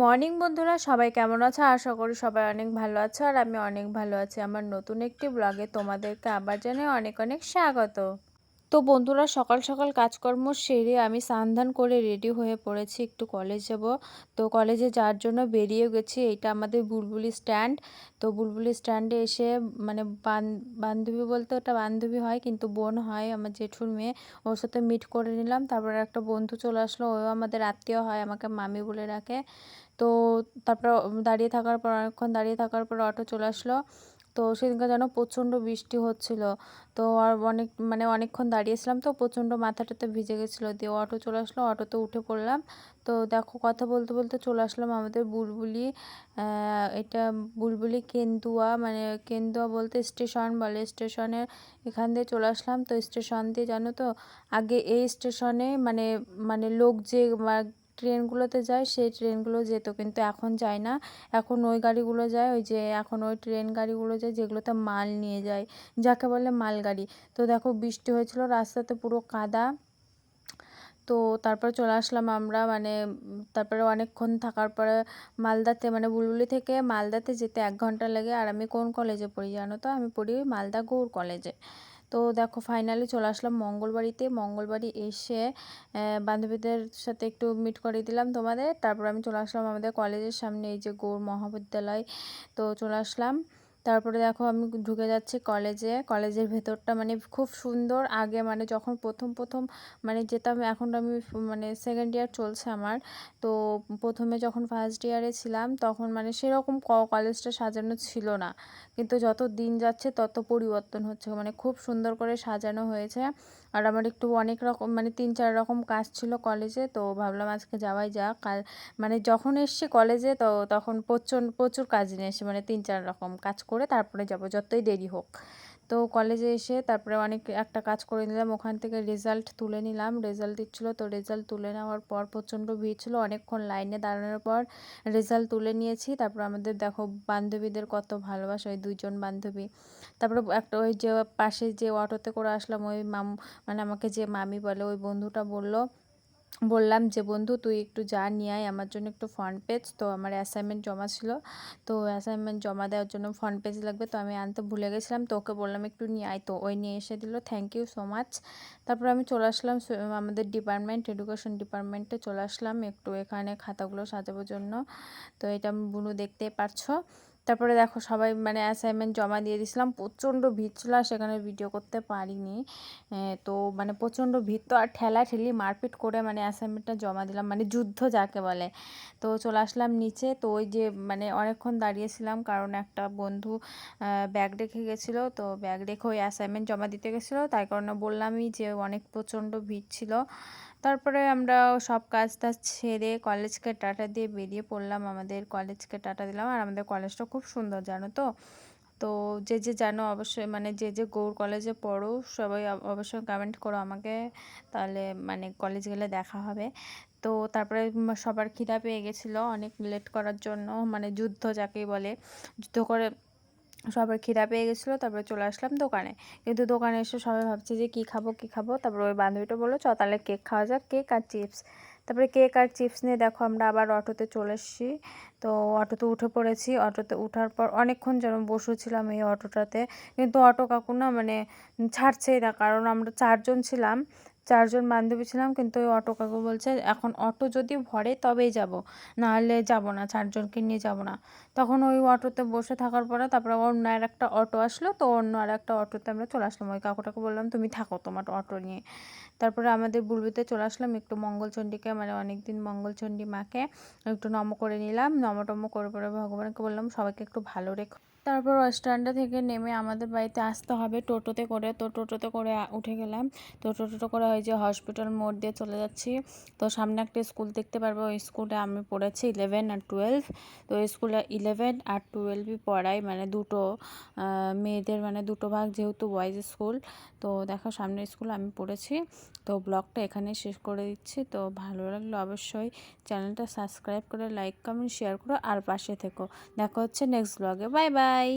Morning বন্ধুরা। সবাই কেমন আছো? আশা করি সবাই অনেক ভালো আছো, আর আমি অনেক ভালো আছি। আমার নতুন একটি ব্লগে তোমাদেরকে আবার জানাই অনেক অনেক স্বাগত। তো বন্ধুরা, সকাল সকাল কাজকর্ম সেরে আমি স্নান করে রেডি হয়ে পড়েছি। একটু কলেজ যাব। তো কলেজে যাওয়ার জন্য বেরিয়ে গেছি। এটা আমাদের বুলবুলি স্ট্যান্ড। তো বুলবুলি স্ট্যান্ডে এসে মানে বান্ধবী বলতে ওটা বান্ধবী হয়, কিন্তু বোন হয় আমার জেঠুর মেয়ে। ওর সাথে মিট করে নিলাম। তারপর একটা বন্ধু চলে আসলো। ও আমাদের আত্মীয় হয়, আমাকে মামি বলে রাখে তো তারপর দাঁড়িয়ে থাকার পর, অনেকক্ষণ দাঁড়িয়ে থাকার পর অটো চলে আসলো। তো সেদিনকে যেন প্রচণ্ড বৃষ্টি হচ্ছিল। তো আর অনেক মানে অনেকক্ষণ দাঁড়িয়েছিলাম তো প্রচণ্ড মাথাটাতে ভিজে গেছিল। দিয়ে অটো চলে আসলো, অটোতে উঠে পড়লাম। তো দেখো কথা বলতে বলতে চলে আসলাম আমাদের বুলবুলি এটা বুলবুলি কেন্দুয়া মানে কেন্দুয়া বলতে স্টেশন বলে। স্টেশনের এখান দিয়ে চলে আসলাম। তো স্টেশন দিয়ে জানো তো, আগে এই স্টেশনে মানে মানে লোক যে ট্রেনগুলোতে যায়, সেই ট্রেনগুলো যেত, কিন্তু এখন যায় না। এখন ওই গাড়িগুলো যায়, ওই যে এখন ওই ট্রেন গাড়িগুলো যায়, যেগুলোতে মাল নিয়ে যায়, যাকে বলে মালগাড়ি। তো দেখো, বৃষ্টি হয়েছিল, রাস্তাতে পুরো কাদা। তো তারপর চলে আসলাম আমরা মানে তারপরে অনেকক্ষণ থাকার পরে মালদাতে মানে বুলবুলি থেকে মালদাতে যেতে এক ঘণ্টা লাগে। আর আমি কোন কলেজে পড়ি জানো তো? আমি পড়ি মালদা গৌড় কলেজে। তো দেখো ফাইনালি চলে আসলাম মঙ্গলবাড়িতে। মঙ্গলবাড়ি এসে বান্ধবীদের সাথে একটু মিট করে দিলাম তোমাদের। তারপর আমি চলে আসলাম আমাদের কলেজের সামনে, এই যে গৌর মহাবিদ্যালয়। তো চলে আসলাম। তারপরে দেখো আমি ঢুকে যাচ্ছি কলেজে কলেজের ভেতরটা মানে খুব সুন্দর। আগে মানে যখন প্রথম প্রথম মানে যেতাম, এখন আমি মানে সেকেন্ড ইয়ার চলছে আমার। তো প্রথমে যখন ফার্স্ট ইয়ারে ছিলাম, তখন মানে সেরকম কলেজটা সাজানো ছিল না। কিন্তু যত দিন যাচ্ছে, তত পরিবর্তন হচ্ছে। মানে খুব সুন্দর করে সাজানো হয়েছে। আর আমার একটু অনেক রকম মানে তিন, চার রকম কাজ ছিল কলেজে তো ভাবলাম আজকে যাওয়াই যাক। মানে যখন এসছি কলেজে তো তখন প্রচুর প্রচুর কাজ নিয়ে এসে মানে তিন, চার রকম কাজ করে তারপরে যাব, যতই দেরি হোক। তো কলেজে এসে তারপরে অনেক একটা কাজ করে নিলাম, ওখান থেকে রেজাল্ট তুলে নিলাম। রেজাল্ট দিচ্ছিল, তো রেজাল্ট তুলে নেওয়ার পর প্রচণ্ড ভিড় ছিল, অনেকক্ষণ লাইনে দাঁড়ানোর পর রেজাল্ট তুলে নিয়েছি। তারপর আমাদের দেখো বান্ধবীদের কত ভালোবাসা, ওই দুইজন বান্ধবী। তারপরে একটা ওই যে পাশে যে অটোতে করে আসলাম, ওই মাম মানে আমাকে যে মামি বলে, ওই বন্ধুটা বলল বললাম যে, বন্ধু, তুই একটু যা, নিয়ে আয়। আমার জন্য একটু ফ্রন্ট পেজ। তো আমার অ্যাসাইনমেন্ট জমা ছিল। তো অ্যাসাইনমেন্ট জমা দেওয়ার জন্য ফ্রন্ট পেজ লাগবে। তো আমি আনতে ভুলে গেছিলাম। তো ওকে বললাম, একটু নিয়ে আয়। তো ওই নিয়ে এসে দিল। থ্যাংক ইউ সো মাচ তারপর আমি চলে আসলাম আমাদের ডিপার্টমেন্ট এডুকেশন ডিপার্টমেন্টে চলে আসলাম। একটু এখানে খাতাগুলো সাজানোর জন্য। তো এটা আমি বুনু দেখতে পারছ। তারপরে দেখো সবাই মানে অ্যাসাইনমেন্ট জমা দিয়ে দিয়েছিলাম। প্রচণ্ড ভিড় ছিল আর সেখানে ভিডিও করতে পারিনি। তো মানে প্রচণ্ড ভিড়। তো আর ঠেলা ঠেলি মারপিট করে মানে অ্যাসাইনমেন্টটা জমা দিলাম। মানে যুদ্ধ যাকে বলে। তো চলে আসলাম নিচে। তো ওই যে মানে অনেকক্ষণ দাঁড়িয়েছিলাম কারণ একটা বন্ধু ব্যাগ রেখে গেছিল। তো ব্যাগ রেখে ওই অ্যাসাইনমেন্ট জমা দিতে গেছিল। তাই কারণে বললামই যে অনেক প্রচণ্ড ভিড় ছিল। তারপরে আমরা সব কাজ টাজ ছেড়ে কলেজকে টাটা দিয়ে বেরিয়ে পড়লাম। আমাদের কলেজকে টাটা দিলাম। আর আমাদের কলেজটা খুব সুন্দর, জানো তো? তো যে যে জানো, অবশ্যই মানে যে যে গৌড় কলেজে পড়ো, সবাই অবশ্যই কমেন্ট করো আমাকে। তাহলে মানে কলেজ গেলে দেখা হবে। তো তারপরে সবার খিদা পেয়ে গেছিল অনেক লেট করার জন্য। মানে যুদ্ধ যাকেই বলে, যুদ্ধ করে সবার খিদা পেয়ে গেছিল, তারপরে চলে আসলাম দোকানে। কিন্তু দোকানে এসে সবাই ভাবছে যে কী খাব কী খাব? তারপরে ওই বান্ধবীটা বলল, চ, তাহলে কেক খাওয়া যাক, কেক আর চিপস। তারপরে কেক আর চিপস নিয়ে দেখো আমরা আবার অটোতে চলে এসেছি। তো অটোতে উঠে পড়েছি। অটোতে উঠার পর অনেকক্ষণ যেন বসেছিলাম এই অটোটাতে। কিন্তু অটো কাকু না মানে ছাড়ছেই না, কারণ আমরা চারজন ছিলাম। চারজন বান্ধবী ছিলাম, কিন্তু ওই অটো কাকু বলছে, এখন অটো যদি ভরে তবেই যাব, নাহলে যাব না, চারজনকে নিয়ে যাব না। তখন ওই অটোতে বসে থাকার পরে তারপরে অন্য আর একটা অটো আসলো, তো অন্য আর একটা অটোতে আমরা চলে আসলাম। ওই কাকুটাকে বললাম, তুমি থাকো তোমার অটো নিয়ে। তারপরে আমাদের বুলবিতে চলে আসলাম, একটু মঙ্গলচণ্ডীকে মানে অনেক দিন মঙ্গলচণ্ডী মাকে একটু নম করে নিলাম। নম টম করে পরে ভগবানকে বললাম, সবাইকে একটু ভালো রেখো। তারপর স্ট্যান্ডে থেকে নেমে আমাদের বাড়িতে আসতে হবে টোটোতে করে। তো টোটোতে করে উঠে গেলাম। তো টোটোতে করে ওই যে হসপিটাল মোড় দিয়ে চলে যাচ্ছি। তো সামনে একটা স্কুল দেখতে পারব। ওই স্কুলে আমি পড়েছি ইলেভেন আর টুয়েলভ তো ওই স্কুলে ইলেভেন আর টুয়েলভই পড়াই। মানে দুটো মেয়েদের মানে দুটো ভাগ যেহেতু বয়েজ স্কুল তো দেখো সামনের স্কুল আমি পড়েছি। তো ব্লগটা এখানে শেষ করে দিচ্ছি। তো ভালো লাগলে অবশ্যই চ্যানেলটা সাবস্ক্রাইব করে লাইক কমেন্ট শেয়ার করো আর পাশে থেকো। দেখা হচ্ছে নেক্সট ব্লগে বাই বাই Bye.